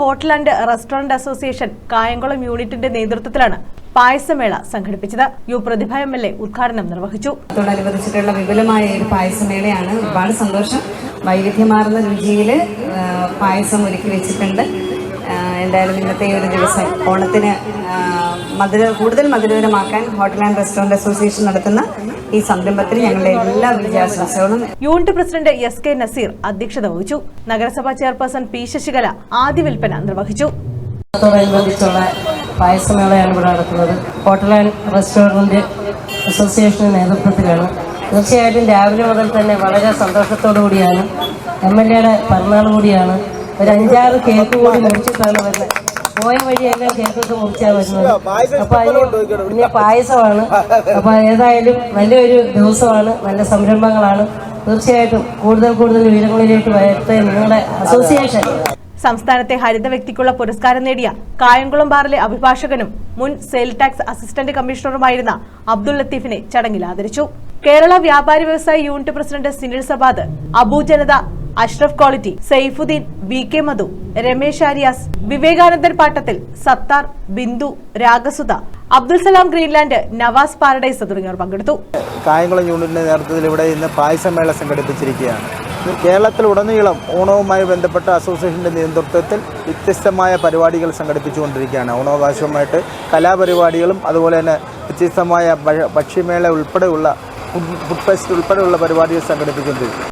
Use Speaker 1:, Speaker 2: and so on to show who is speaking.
Speaker 1: Hotel and restaurant association Kayamkulam യൂണിറ്റിന്റെ നേതൃത്വത്തിലാണ് പായസമേള സംഘടിപ്പിച്ചത്. U Prathibha M L A ഉദ്ഘാടനം നിർവഹിച്ചു.
Speaker 2: അതോടനുബന്ധിച്ചിട്ടുള്ള വിപുലമായ ഒരു പായസമേളയാണ്. ഒരുപാട് സന്തോഷം. വൈവിധ്യമാർന്ന രുചിയിൽ പായസം ഒരുക്കി വെച്ചിട്ടുണ്ട്. എന്തായാലും ഇന്നത്തെ ഈ ഒരു ദിവസം ഓണത്തിന് മധുര കൂടുതൽ മധുരകരമാക്കാൻ ഹോട്ടൽ ആൻഡ് റെസ്റ്റോറന്റ് അസോസിയേഷൻ നടത്തുന്ന ഈ സംരംഭത്തിൽ ഞങ്ങളുടെ എല്ലാ വിജയാശംസകളും.
Speaker 1: Unit president S K Nazeer അധ്യക്ഷത വഹിച്ചു. നഗരസഭാ ചെയർപേഴ്സൺ പി ശശികല ആദ്യ വിൽപ്പന നിർവഹിച്ചു.
Speaker 3: ത്തോടനുബന്ധിച്ചുള്ള പായസമേളയാണ് ഇവിടെ നടക്കുന്നത്. ഹോട്ടൽ ആൻഡ് റെസ്റ്റോറന്റ് അസോസിയേഷന്റെ നേതൃത്വത്തിലാണ്. തീർച്ചയായിട്ടും രാവിലെ മുതൽ തന്നെ വളരെ സന്തോഷത്തോടു കൂടിയാണ് എം എൽ എയുടെ പിറന്നാൾ കൂടിയാണ്. ഒരു അഞ്ചാറ് കേക്ക് കൂടി മുറിച്ചിട്ടാണ് വരുന്നത്. പോയ വഴിയെല്ലാം കേക്കൊക്കെ മുറിച്ചാണ് വരുന്നത്. അപ്പൊ അതിന് പിന്നെ പായസമാണ്. അപ്പൊ ഏതായാലും നല്ലൊരു ദിവസമാണ്. നല്ല സംരംഭങ്ങളാണ്. തീർച്ചയായിട്ടും കൂടുതൽ കൂടുതൽ ഉയരങ്ങളിലേക്ക് വരട്ടെ നിങ്ങളുടെ അസോസിയേഷൻ.
Speaker 1: സംസ്ഥാനത്തെ ഹരിത വ്യക്തിക്കുള്ള പുരസ്കാരം നേടിയ കായംകുളം ബാറിലെ അഭിഭാഷകനും മുൻ സെയിൽ ടാക്സ് അസിസ്റ്റന്റ് കമ്മീഷണറുമായിരുന്ന അബ്ദുൾ ലത്തീഫിനെ ചടങ്ങിൽ ആദരിച്ചു. കേരള വ്യാപാരി വ്യവസായ unit president Sinil Sabad Abu Janatha Ashraf Quality Saifuddin V K Madhu Ramesh Aryas Vivekanandan Pattathil Sathar Bindu Ragasudha Abdul Salam Greenland Navas Paradise തുടങ്ങിയവർ പങ്കെടുത്തു.
Speaker 4: കായംകുളം യൂണിറ്റിന്റെ നേതൃത്വത്തിൽ ഇവിടെ ഇന്ന് പായസമേള സംഘടിപ്പിച്ചിരിക്കുകയാണ്. കേരളത്തിൽ ഉടനീളം ഓണവുമായി ബന്ധപ്പെട്ട അസോസിയേഷന്റെ നേതൃത്വത്തിൽ വ്യത്യസ്തമായ പരിപാടികൾ സംഘടിപ്പിച്ചുകൊണ്ടിരിക്കുകയാണ്. ഓണാവകാശവുമായിട്ട് കലാപരിപാടികളും അതുപോലെ തന്നെ വ്യത്യസ്തമായ ഭക്ഷ്യമേള ഉൾപ്പെടെയുള്ള ഫുഡ് ഫെസ്റ്റ് ഉൾപ്പെടെയുള്ള പരിപാടികൾ സംഘടിപ്പിച്ചുകൊണ്ടിരിക്കും